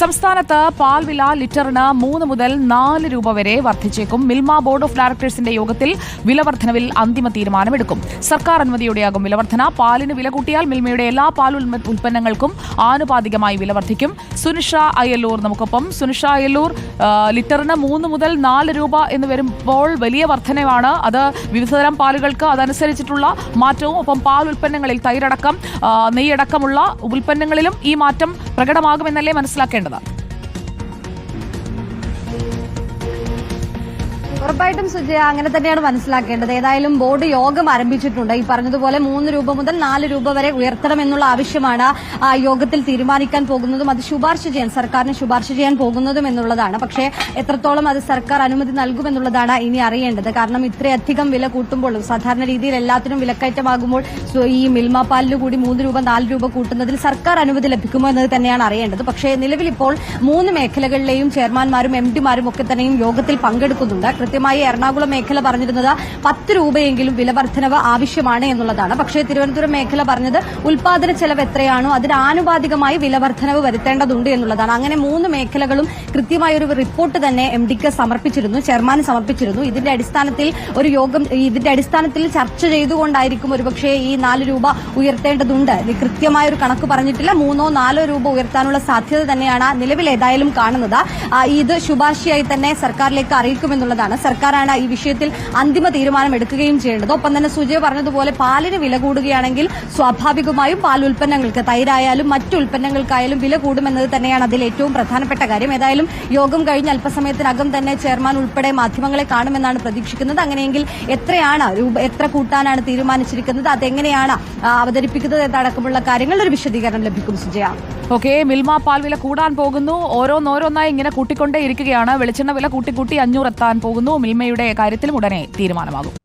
സംസ്ഥാനത്ത് പാൽ വില ലിറ്ററിന് മൂന്ന് മുതൽ നാല് രൂപ വരെ വർദ്ധിച്ചേക്കും. മിൽമ ബോർഡ് ഓഫ് ഡയറക്ടേഴ്സിന്റെ യോഗത്തിൽ വിലവർദ്ധനവിൽ അന്തിമ തീരുമാനമെടുക്കും. സർക്കാർ അനുമതിയോടെയാകും വിലവർദ്ധന. പാലിന് വില കൂട്ടിയാൽ മിൽമയുടെ എല്ലാ പാൽ ഉൽപ്പന്നങ്ങൾക്കും ആനുപാതികമായി വില വർദ്ധിക്കും സുനിഷ അയ്യല്ലൂർ നമുക്കൊപ്പം. സുനിഷ അയ്യല്ലൂർ ലിറ്ററിന് മൂന്ന് മുതൽ നാല് രൂപ എന്ന് വരുമ്പോൾ വലിയ വർധനവാണ്. അത് വിവിധതരം പാലുകൾക്ക് അതനുസരിച്ചിട്ടുള്ള മാറ്റവും. ഒപ്പം പാൽ ഉൽപ്പന്നങ്ങളിൽ തൈരടക്കം നെയ്യടക്കമുള്ള ഉൽപ്പന്നങ്ങളിലും ഈ മാറ്റം പ്രകടമാകുമെന്നല്ലേ മനസ്സിലാക്കേണ്ടത്. ഉറപ്പായിട്ടും സുജയ അങ്ങനെ തന്നെയാണ് മനസ്സിലാക്കേണ്ടത്. ഏതായാലും ബോർഡ് യോഗം ആരംഭിച്ചിട്ടുണ്ട്. ഈ പറഞ്ഞതുപോലെ മൂന്ന് രൂപ മുതൽ നാല് രൂപ വരെ ഉയർത്തണമെന്നുള്ള ആവശ്യമാണ് യോഗത്തിൽ തീരുമാനിക്കാൻ പോകുന്നതും അത് ശുപാർശ ചെയ്യാൻ സർക്കാരിന് ശുപാർശ ചെയ്യാൻ പോകുന്നതും എന്നുള്ളതാണ്. പക്ഷേ എത്രത്തോളം അത് സർക്കാർ അനുമതി നൽകുമെന്നുള്ളതാണ് ഇനി അറിയേണ്ടത്. കാരണം ഇത്രയധികം വില കൂട്ടുമ്പോഴും സാധാരണ രീതിയിൽ എല്ലാത്തിനും വിലക്കയറ്റമാകുമ്പോൾ ഈ മിൽമ പാലിന് കൂടി മൂന്ന് രൂപ നാല് രൂപ കൂട്ടുന്നതിൽ സർക്കാർ അനുമതി ലഭിക്കുമോ എന്നത് തന്നെയാണ് അറിയേണ്ടത്. പക്ഷേ നിലവിൽ ഇപ്പോൾ മൂന്ന് മേഖലകളിലെയും ചെയർമാൻമാരും എം ഡിമാരും ഒക്കെ തന്നെയും യോഗത്തിൽ പങ്കെടുക്കുന്നുണ്ട്. കൃത്യമായി എറണാകുളം മേഖല പറഞ്ഞിരുന്നത് പത്ത് രൂപയെങ്കിലും വില വർധനവ് ആവശ്യമാണ് എന്നുള്ളതാണ്. പക്ഷേ തിരുവനന്തപുരം മേഖല പറഞ്ഞത് ഉൽപാദന ചെലവ് എത്രയാണോ അതിന് ആനുപാതികമായി വില വർധനവ് വരുത്തേണ്ടതുണ്ട് എന്നുള്ളതാണ്. അങ്ങനെ മൂന്ന് മേഖലകളും കൃത്യമായ ഒരു റിപ്പോർട്ട് തന്നെ എം ഡിക്ക് സമർപ്പിച്ചിരുന്നു ചെയർമാൻ സമർപ്പിച്ചിരുന്നു. ഇതിന്റെ അടിസ്ഥാനത്തിൽ ഒരു യോഗം ഇതിന്റെ അടിസ്ഥാനത്തിൽ ചർച്ച ചെയ്തുകൊണ്ടായിരിക്കും ഒരുപക്ഷെ ഈ നാല് രൂപ ഉയർത്തേണ്ടതുണ്ട്. കൃത്യമായ ഒരു കണക്ക് പറഞ്ഞിട്ടില്ല. മൂന്നോ നാലോ രൂപ ഉയർത്താനുള്ള സാധ്യത തന്നെയാണ് നിലവിൽ ഏതായാലും കാണുന്നത്. ഇത് ശുപാർശയായി തന്നെ സർക്കാരിലേക്ക് അറിയിക്കുമെന്നുള്ളതാണ്. സർക്കാരാണ് ഈ വിഷയത്തിൽ അന്തിമ തീരുമാനം എടുക്കുകയും ചെയ്യേണ്ടത്. ഒപ്പം തന്നെ സുജയ് പറഞ്ഞതുപോലെ പാലിന് വില കൂടുകയാണെങ്കിൽ സ്വാഭാവികമായും പാൽ ഉൽപ്പന്നങ്ങൾക്ക് തൈരായാലും മറ്റു ഉൽപ്പന്നങ്ങൾക്കായാലും വില കൂടുമെന്നത് തന്നെയാണ് അതിൽ ഏറ്റവും പ്രധാനപ്പെട്ട കാര്യം. ഏതായാലും യോഗം കഴിഞ്ഞ് അല്പസമയത്തിനകം തന്നെ ചെയർമാൻ ഉൾപ്പെടെ മാധ്യമങ്ങളെ കാണുമെന്നാണ് പ്രതീക്ഷിക്കുന്നത്. അങ്ങനെയെങ്കിൽ എത്രയാണ് എത്ര കൂട്ടാനാണ് തീരുമാനിച്ചിരിക്കുന്നത്? അതെങ്ങനെയാണ് അവതരിപ്പിക്കുന്നത് എന്നടക്കമുള്ള കാര്യങ്ങൾ ഒരു വിശദീകരണം ലഭിക്കും സുജയ. ഓക്കെ മിൽമ പാൽ വില കൂടാൻ പോകുന്നു. ഓരോന്നോരോന്നായി ഇങ്ങനെ കൂട്ടിക്കൊണ്ടേ ഇരിക്കുകയാണ് വെളിച്ചെണ്ണ വില കൂട്ടിക്കൂട്ടി അഞ്ഞൂറ് എത്താൻ പോകുന്നു. മിൽമയുടെ കാര്യത്തിലും ഉടനെ തീരുമാനമാകും.